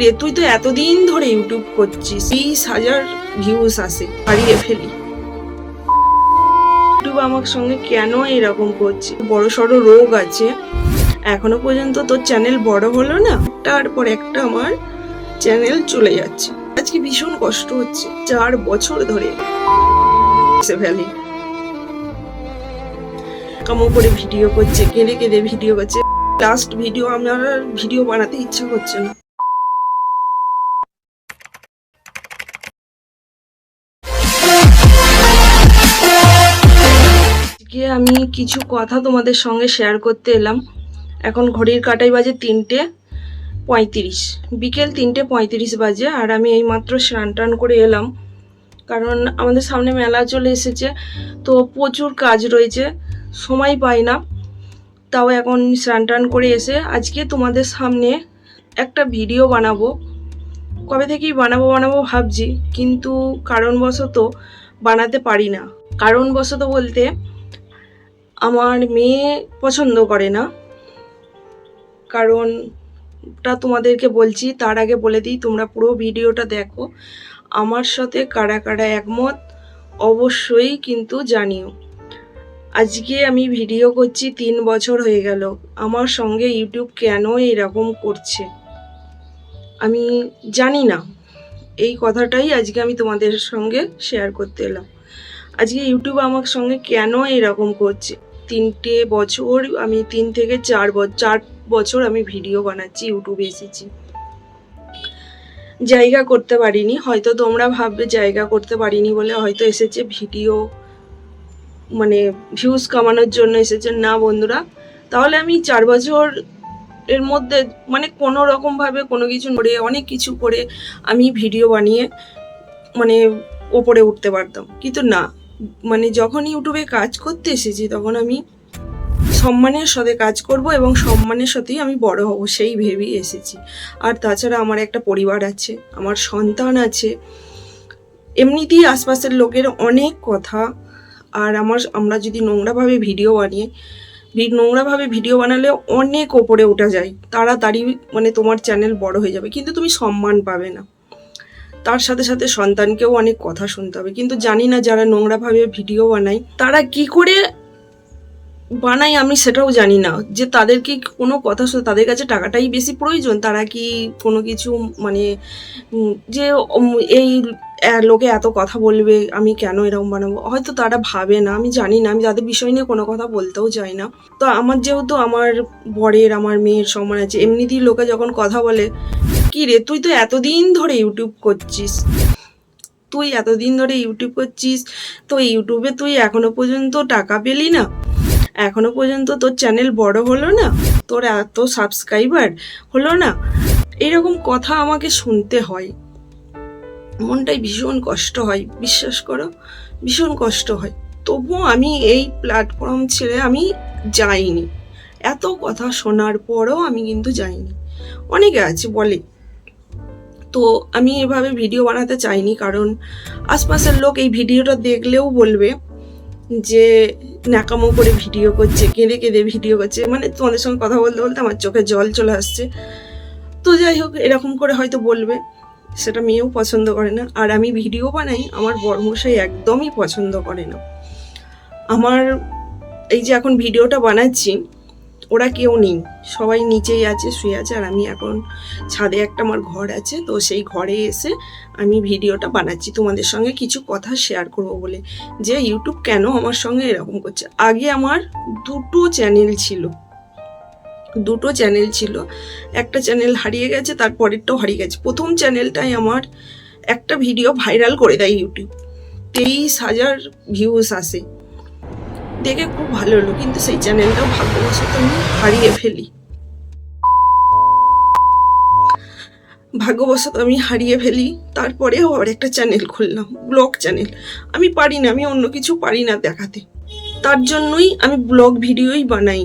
রে, তুই তো এতদিন ধরে ইউটিউব করছিস। বিশ হাজার ভিউজ আসে, হারিয়ে ফেলি। ইউটিউব আমার সঙ্গে কেন এরকম করছে? বড় সড়ো রোগ আছে। এখনও পর্যন্ত তোর চ্যানেল বড় হলো না, একটার পর একটা আমার চ্যানেল চলে যাচ্ছে। আজকে ভীষণ কষ্ট হচ্ছে, চার বছর ধরে। ফেলে কামো করে ভিডিও করছে, কেঁদে কেঁদে ভিডিও করছে। লাস্ট ভিডিও আমার ভিডিও বানাতে ইচ্ছা করছে না। আজকে আমি কিছু কথা তোমাদের সঙ্গে শেয়ার করতে এলাম। এখন ঘড়ির কাটাই বাজে তিনটে পঁয়ত্রিশ। বিকেল তিনটে পঁয়ত্রিশ বাজে আর আমি এইমাত্র স্নান টান করে এলাম। কারণ আমাদের সামনে মেলা চলে এসেছে, তো প্রচুর কাজ রয়েছে, সময় পাই না। তাও এখন স্নান টান করে এসে আজকে তোমাদের সামনে একটা ভিডিও বানাবো। কবে থেকেই বানাবো বানাবো ভাবছি, কিন্তু কারণবশত বানাতে পারি না। কারণবশত বলতে আমার মেয়ে পছন্দ করে না। কারণটা তোমাদেরকে বলছি, তার আগে বলে দিই, তোমরা পুরো ভিডিওটা দেখো। আমার সাথে কারা কারা একমত, অবশ্যই কিন্তু জানিও। আজকে আমি ভিডিও করছি, তিন বছর হয়ে গেল। আমার সঙ্গে ইউটিউব কেন এরকম করছে? আমি জানি না। এই কথাটাই আজকে আমি তোমাদের সঙ্গে শেয়ার করতে এলাম। আজকে ইউটিউব আমার সঙ্গে কেন এরকম করছে? তিনটে বছর, আমি তিন থেকে চার চার বছর আমি ভিডিও বানাচ্ছি ইউটিউবে এসেছি। জায়গা করতে পারিনি, হয়তো তোমরা ভাববে জায়গা করতে পারিনি বলে হয়তো এসেছে ভিডিও মানে ভিউজ কামানোর জন্য এসেছে। না বন্ধুরা, তাহলে আমি চার বছর এর মধ্যে মানে কোনো রকমভাবে কোনো কিছু করে, অনেক কিছু করে আমি ভিডিও বানিয়ে মানে ওপরে উঠতে পারতাম। কিন্তু না মানে যখন ইউটিউবে কাজ করতে এসেছি, তখন আমি সম্মানের সাথে কাজ করব এবং সম্মানের সাথেই আমি বড় হব, সেই ভেবেই এসেছি। আর তাছাড়া আমার একটা পরিবার আছে, আমার সন্তান আছে। এমনিতেই আশপাশের লোকের অনেক কথা, আর আমার আমরা যদি নোংরাভাবে ভিডিও বানিয়ে নোংরাভাবে ভিডিও বানালে অনেক ওপরে ওঠা যায়। তাড়াতাড়ি মানে তোমার চ্যানেল বড় হয়ে যাবে, কিন্তু তুমি সম্মান পাবে না। তার সাথে সাথে সন্তানকেও অনেক কথা শুনতে হবে। কিন্তু জানি না যারা নোংরাভাবে ভিডিও বানায়, তারা কি করে বানাই আমি সেটাও জানি না। যে তাদের কি কোনো কথা তাদের কাছে টাকাটাই বেশি প্রয়োজন, তারা কি কোনো কিছু মানে যে এই লোকে এত কথা বলবে, আমি কেন এরকম বানাবো? হয়তো তারা ভাবে না, আমি জানি না, আমি তাদের বিষয় নিয়ে কোনো কথা বলতেও চাই না। তো আমার যেহেতু আমার বরের, আমার মেয়ের সমান আছে, এমনিতেই লোকে যখন কথা বলে কি রে? তুই তো এতদিন ধরে ইউটিউব করছিস। তুই এতদিন ধরে ইউটিউব করছিস, তো ইউটিউবে তুই এখনও পর্যন্ত টাকা পেলি না? এখনও পর্যন্ত তোর চ্যানেল বড় হলো না? তোর এত সাবস্ক্রাইবার হলো না? এরকম কথা আমাকে শুনতে হয়। মনটাই ভীষণ কষ্ট হয়, বিশ্বাস করো, ভীষণ কষ্ট হয়। তবুও আমি এই প্ল্যাটফর্ম ছেড়ে আমি যাইনি। এত কথা শোনার পরও আমি কিন্তু যাইনি। অনেকে আছে বলে তো আমি এভাবে ভিডিও বানাতে চাইনি, কারণ আশপাশের লোক এই ভিডিওটা দেখলেও বলবে যে ন্যাকামো করে ভিডিও করছে, কেঁদে কেঁদে ভিডিও করছে। মানে তোমাদের সঙ্গে কথা বলতে বলতে আমার চোখে জল চলে আসছে। তো যাই হোক, এরকম করে হয়তো বলবে, সেটা মেয়েও পছন্দ করে না। আর আমি ভিডিও বানাই, আমার বর্মশাই একদমই পছন্দ করে না। আমার এই যে এখন ভিডিওটা বানাচ্ছি ওরা কেউ নেই। সবাই নিচেই আছে, শুয়ে আছে, আর আমি এখন ছাদে একটা আমার ঘর আছে, তো সেই ঘরে এসে আমি ভিডিওটা বানাচ্ছি। তোমাদের সঙ্গে কিছু কথা শেয়ার করব বলে। যে ইউটিউব কেন আমার সঙ্গে এরকম করছে? আগে আমার দুটো চ্যানেল ছিল। দুটো চ্যানেল ছিল। একটা চ্যানেল হারিয়ে গেছে, তারপরেরটাও হারিয়ে গেছে। প্রথম চ্যানেলটাই আমার একটা ভিডিও ভাইরাল করে দেয় ইউটিউব তেইশ হাজার ভিউজ আসে। দেখে খুব ভালো হলো, কিন্তু সেই চ্যানেলটাও ভাগ্যবশত আমি হারিয়ে ফেলি। ভাগ্যবশত আমি হারিয়ে ফেলি তারপরে আবার একটা চ্যানেল খুললাম, ব্লগ চ্যানেল। আমি পারি না, আমি অন্য কিছু পারি না দেখাতে। তার জন্যই আমি ব্লগ ভিডিওই বানাই।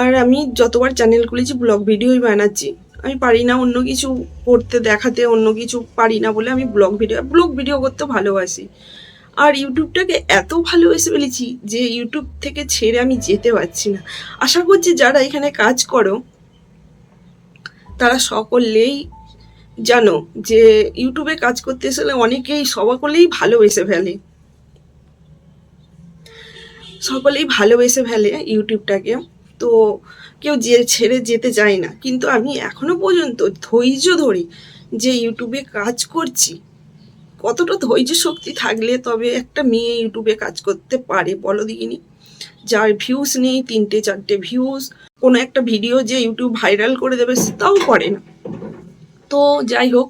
আর আমি যতবার চ্যানেল খুলেছি, ব্লগ ভিডিওই বানাচ্ছি। আমি পারি না অন্য কিছু করতে, দেখাতে, অন্য কিছু পারি না বলে আমি ব্লগ ভিডিও ব্লগ ভিডিও করতে ভালোবাসি। আর ইউটিউবটাকে এত ভালোবেসে ফেলেছি যে ইউটিউব থেকে ছেড়ে আমি যেতে পারছি না। আশা করছি যারা এখানে কাজ করো, তারা সকলেই জানো যে ইউটিউবে কাজ করতে এসে অনেকেই সকলেই ভালোবেসে ফেলে। সকলেই ভালোবেসে ফেলে ইউটিউবটাকে। তো কেউ যে ছেড়ে যেতে চায় না। কিন্তু আমি এখনও পর্যন্ত ধৈর্য ধরে যে ইউটিউবে কাজ করছি কতটা ধৈর্য শক্তি থাকলে তবে একটা মেয়ে ইউটিউবে কাজ করতে পারে, বলো দেখিনি? যার ভিউজ নেই, তিনটে, চারটে ভিউজ কোনো একটা ভিডিও যে ইউটিউব ভাইরাল করে দেবে তাও করে না। তো যাই হোক,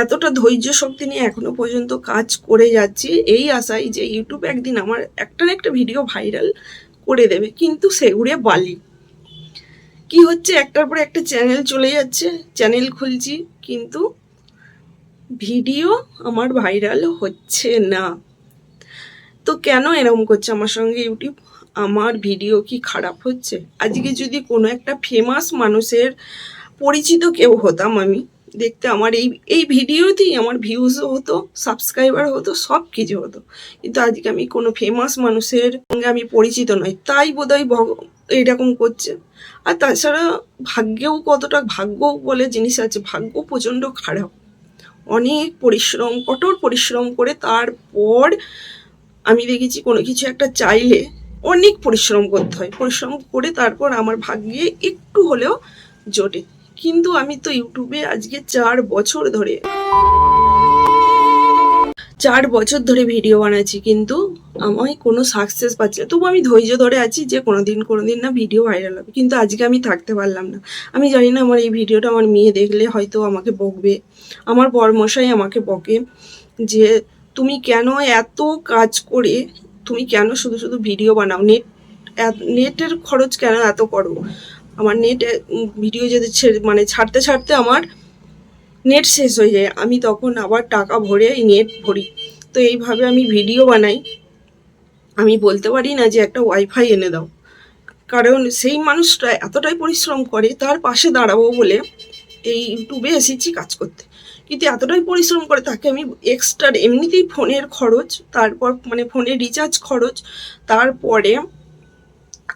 এতটা ধৈর্য শক্তি নিয়ে এখনও পর্যন্ত কাজ করে যাচ্ছি, এই আশায় যে ইউটিউব একদিন আমার একটা না একটা ভিডিও ভাইরাল করে দেবে, কিন্তু সেগুড়ে বালি। কি হচ্ছে? একটার পর একটা চ্যানেল চলে যাচ্ছে চ্যানেল খুলছি, কিন্তু ভিডিও আমার ভাইরাল হচ্ছে না। তো কেন এরকম করছে আমার সঙ্গে ইউটিউব? আমার ভিডিও কি খারাপ হচ্ছে? আজকে যদি কোনো একটা ফেমাস মানুষের পরিচিত কেউ হতাম আমি, দেখতে আমার এই এই ভিডিওতেই আমার ভিউজও হতো সাবস্ক্রাইবার হতো, সব কিছু হতো। কিন্তু আজকে আমি কোনো ফেমাস মানুষের সঙ্গে আমি পরিচিত নই, তাই বোধহয় ভগ, এইরকম করছে। আর তাছাড়া ভাগ্যেও কতটা ভাগ্য বলে জিনিস আছে, ভাগ্য প্রচণ্ড খারাপ। অনেক পরিশ্রম, কঠোর পরিশ্রম করে তারপর আমি দেখেছি কোনো কিছু একটা চাইলে অনেক পরিশ্রম করতে হয়। পরিশ্রম করে তারপর আমার ভাগ্যে একটু হলেও জোটে। কিন্তু আমি তো ইউটিউবে আজকে চার বছর ধরে চার বছর ধরে ভিডিও বানাচ্ছি, কিন্তু আমায় কোনো সাকসেস পাচ্ছি না। তবু আমি ধৈর্য ধরে আছি যে কোনো দিন কোনো দিন না ভিডিও ভাইরাল হবে। কিন্তু আজকে আমি থাকতে পারলাম না। আমি জানি না আমার এই ভিডিওটা আমার মেয়ে দেখলে হয়তো আমাকে বকবে। আমার বরমশাই আমাকে বকে যে, তুমি কেন এত কাজ করে, তুমি কেন শুধু শুধু ভিডিও বানাও? নেট নেটের খরচ কেন এত করো? আমার নেট ভিডিও যদি মানে ছাড়তে ছাড়তে আমার নেট শেষ হয়ে যায়। আমি তখন আবার টাকা ভরে নেট ভরি। তো এইভাবে আমি ভিডিও বানাই। আমি বলতে পারি না যে একটা ওয়াইফাই এনে দাও। কারণ সেই মানুষটা এতটাই পরিশ্রম করে, তার পাশে দাঁড়াবো বলে এই ইউটিউবে এসেছি কাজ করতে। কিন্তু এতটাই পরিশ্রম করে তাকে আমি এক্সট্রা এমনিতেই ফোনের খরচ, তারপর মানে ফোনের রিচার্জ খরচ, তারপরে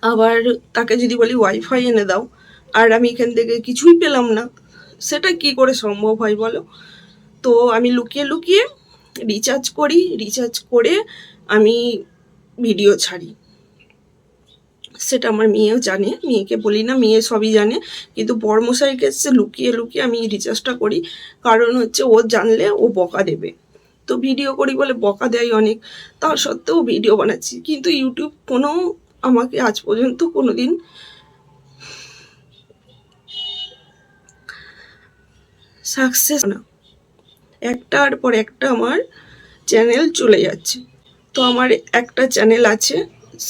আবার তাকে যদি বলি ওয়াইফাই এনে দাও। আর আমি এখান থেকে কিছুই পেলাম না। সেটা কি করে সম্ভব হয় বলো? তো আমি লুকিয়ে লুকিয়ে রিচার্জ করি রিচার্জ করে আমি ভিডিও ছাড়ি। সেটা আমার মেয়েও জানে, মেয়েকে বলি না, মেয়ে সবই জানে। কিন্তু বড়মশাইয়ের কাছে লুকিয়ে লুকিয়ে আমি রিচার্জটা করি। কারণ হচ্ছে ও জানলে ও বকা দেবে। তো ভিডিও করি বলে বকা দেয় অনেক। তা সত্ত্বেও ভিডিও বানাচ্ছি। কিন্তু ইউটিউব কোনো আমাকে আজ পর্যন্ত কোনো দিন সাকসেস না। একটার পর একটা আমার চ্যানেল চলে যাচ্ছে। তো আমার একটা চ্যানেল আছে,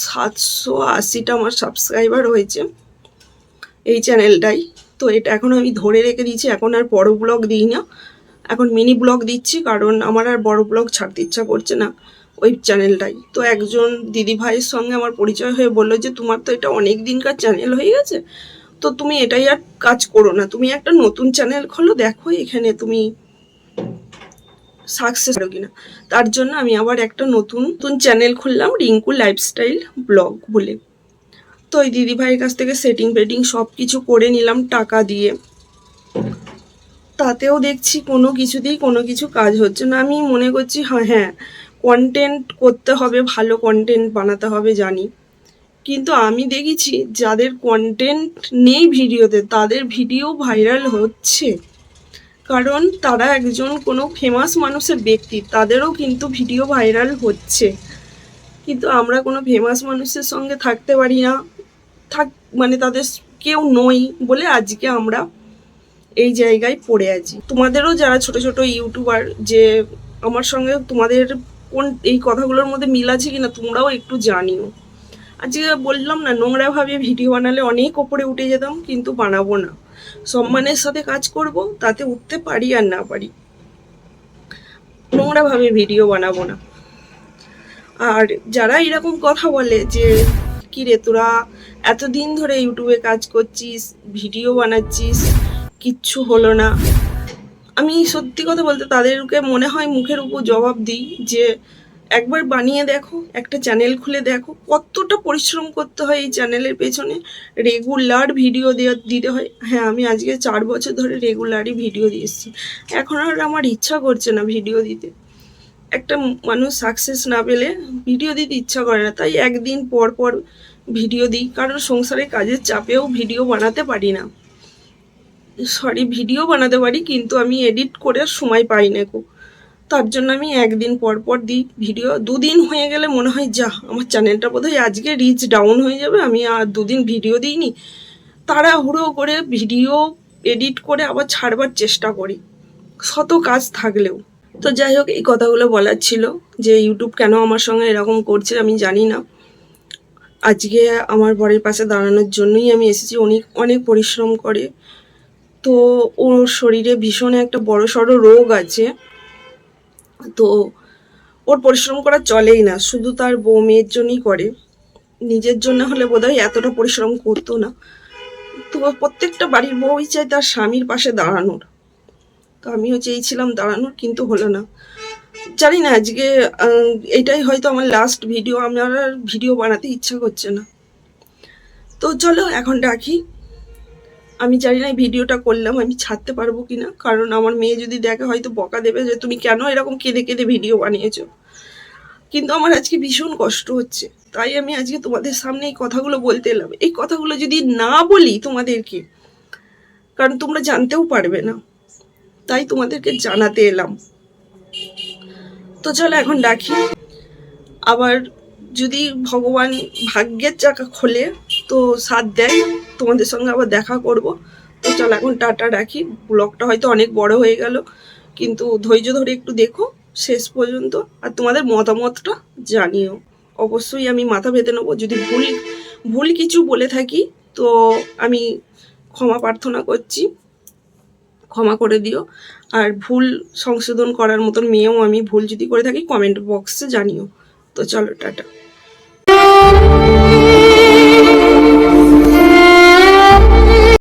সাতশো আশিটা আমার সাবস্ক্রাইবার হয়েছে এই চ্যানেলটাই তো এটা এখন আমি ধরে রেখে দিয়েছি, এখন আর বড় ব্লগ দিই না। এখন মিনি ব্লগ দিচ্ছি, কারণ আমার আর বড় ব্লগ ছাড়তে ইচ্ছা করছে না ওই চ্যানেলটাই তো একজন দিদি ভাইয়ের সঙ্গে আমার পরিচয় হয়ে বলল যে, তোমার তো এটা অনেক দিনকার চ্যানেল হয়ে গেছে তো তুমি এটাই আর কাজ করো না। তুমি একটা নতুন চ্যানেল খোলো দেখো এখানে তুমি সাকসেস করো কিনা। তার জন্য আমি আবার একটা নতুন নতুন চ্যানেল খুললাম, রিঙ্কু লাইফস্টাইল ব্লগ বলে। তো ওই দিদি ভাইয়ের কাছ থেকে সেটিং ফেটিং সব কিছু করে নিলাম টাকা দিয়ে। তাতেও দেখছি কোনো কিছুতেই কোনো কিছু কাজ হচ্ছে না। আমি মনে করছি হ্যাঁ হ্যাঁ কন্টেন্ট করতে হবে, ভালো কন্টেন্ট বানাতে হবে, জানি। কিন্তু আমি দেখেছি যাদের কন্টেন্ট নেই ভিডিওতে, তাদের ভিডিও ভাইরাল হচ্ছে। কারণ তারা একজন কোনো ফেমাস মানুষের ব্যক্তি, তাদেরও কিন্তু ভিডিও ভাইরাল হচ্ছে। কিন্তু আমরা কোনো ফেমাস মানুষের সঙ্গে থাকতে পারি না। থাক মানে তাদের কেউ নই বলে আজকে আমরা এই জায়গায় পড়ে আছি। তোমাদেরও যারা ছোট ছোট ইউটিউবার যে আমার সঙ্গে তোমাদের কোন, এই কথাগুলোর মধ্যে মিল আছে কিনা তোমরাও একটু জানিও। আজকে বললাম না নোংরাভাবে ভিডিও বানালে অনেক ওপরে উঠে যেতাম, কিন্তু বানাবো না। সম্মানের সাথে কাজ করব, তাতে উঠতে পারি আর না পারি। নোংরাভাবে ভিডিও বানাবো না। আর যারা এরকম কথা বলে যে, কি রে তোরা, এতদিন ধরে ইউটিউবে কাজ করছিস, ভিডিও বানাচ্ছিস, কিচ্ছু হলো না। আমি সত্যি কথা বলতে তাদেরকে মনে হয় মুখের উপর জবাব দিই যে একবার বানিয়ে দেখো, একটা চ্যানেল খুলে দেখো। কতটা পরিশ্রম করতে হয় এই চ্যানেলের পেছনে। রেগুলার ভিডিও দেওয়া দিতে হয়। হ্যাঁ আমি আজকে চার বছর ধরে রেগুলারই ভিডিও দিয়েছি এখন আর আমার ইচ্ছা করছে না ভিডিও দিতে। একটা মানুষ সাকসেস না পেলে ভিডিও দিতে ইচ্ছা করে না। তাই একদিন পর পর ভিডিও দিই। কারণ সংসারে কাজের চাপেও ভিডিও বানাতে পারি না। সরি ভিডিও বানাতে পারি, কিন্তু আমি এডিট করে সময় পাই না গো তার জন্য আমি একদিন পর পর দিই ভিডিও। দুদিন হয়ে গেলে মনে হয় যা আমার চ্যানেলটা বোধহয় আজকে রিচ ডাউন হয়ে যাবে। আমি আর দুদিন ভিডিও দিইনি। তাড়াহুড়ো করে ভিডিও এডিট করে আবার ছাড়বার চেষ্টা করি। শত কাজ থাকলেও। তো যাই হোক, এই কথাগুলো বলার ছিল যে ইউটিউব কেন আমার সঙ্গে এরকম করছে আমি জানি না। আজকে আমার বরের পাশে দাঁড়ানোর জন্যই আমি এসেছি। অনেক অনেক পরিশ্রম করে। তো ওর শরীরে ভীষণ একটা বড় সড়ো রোগ আছে। তো ওর পরিশ্রম করা চলেই না, শুধু তার বউ মেয়ের জন্যই করে। নিজের জন্য হলে বোধহয় এতটা পরিশ্রম করতো না। তো প্রত্যেকটা বাড়ির বউই চায় তার স্বামীর পাশে দাঁড়ানোর। তো আমিও চেয়েছিলাম দাঁড়ানোর, কিন্তু হলো না। জানি না, আজকে এটাই হয়তো আমার লাস্ট ভিডিও আমার আর ভিডিও বানাতে ইচ্ছা করছে না। তো চলো, এখন রাখি। আমি জানি না ভিডিওটা করলাম, আমি ছাড়তে পারব কি না কারণ আমার মেয়ে যদি দেখে হয়তো বকা দেবে যে তুমি কেন এরকম কেঁদে কেঁদে ভিডিও বানিয়েছো। কিন্তু আমার আজকে ভীষণ কষ্ট হচ্ছে। তাই আমি আজকে তোমাদের সামনে এই কথাগুলো বলতে এলাম। এই কথাগুলো যদি না বলি তোমাদেরকে, কারণ তোমরা জানতেও পারবে না, তাই তোমাদেরকে জানাতে এলাম। তো চলো এখন রাখি। আবার যদি ভগবান ভাগ্যের চাকা খোলে তো সাথ দেয়। তোমাদের সঙ্গে আবার দেখা করব। তো চলো এখন টাটা রাখি। ব্লগটা হয়তো অনেক বড় হয়ে গেল। কিন্তু ধৈর্য ধরে একটু দেখো, শেষ পর্যন্ত। আর তোমাদের মতামতটা জানিও। অবশ্যই আমি মাথা পেতে নেব। যদি ভুল ভুল কিছু বলে থাকি, তো আমি ক্ষমা প্রার্থনা করছি। ক্ষমা করে দিও। আর ভুল সংশোধন করার মতন মেয়েও আমি ভুল যদি করে থাকি কমেন্ট বক্সে জানিও। তো চলো, টাটা।